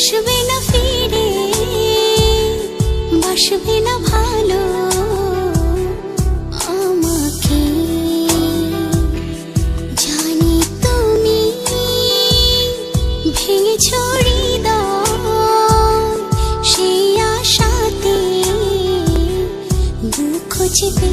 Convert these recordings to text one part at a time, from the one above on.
আসবে না ফিরে বাসবে না ভালো আমাকে। জানি ছড়ি দুঃখ চেপে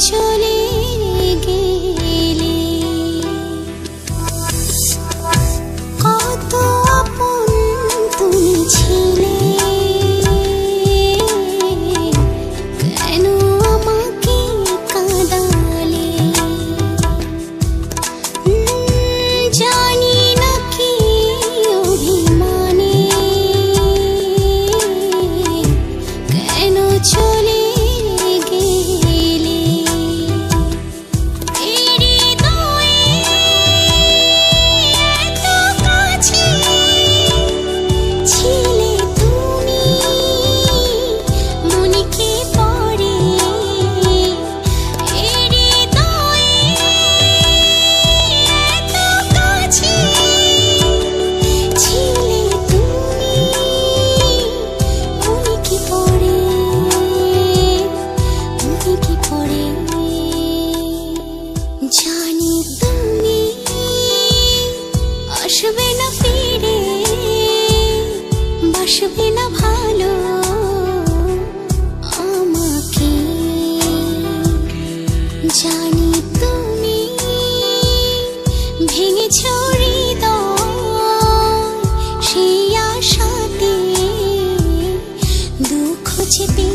छोले বাসবে না ভালো? আমাকে জানি তুমি ভেঙে ছড়ি সেই আশাতে দুঃখ চেপে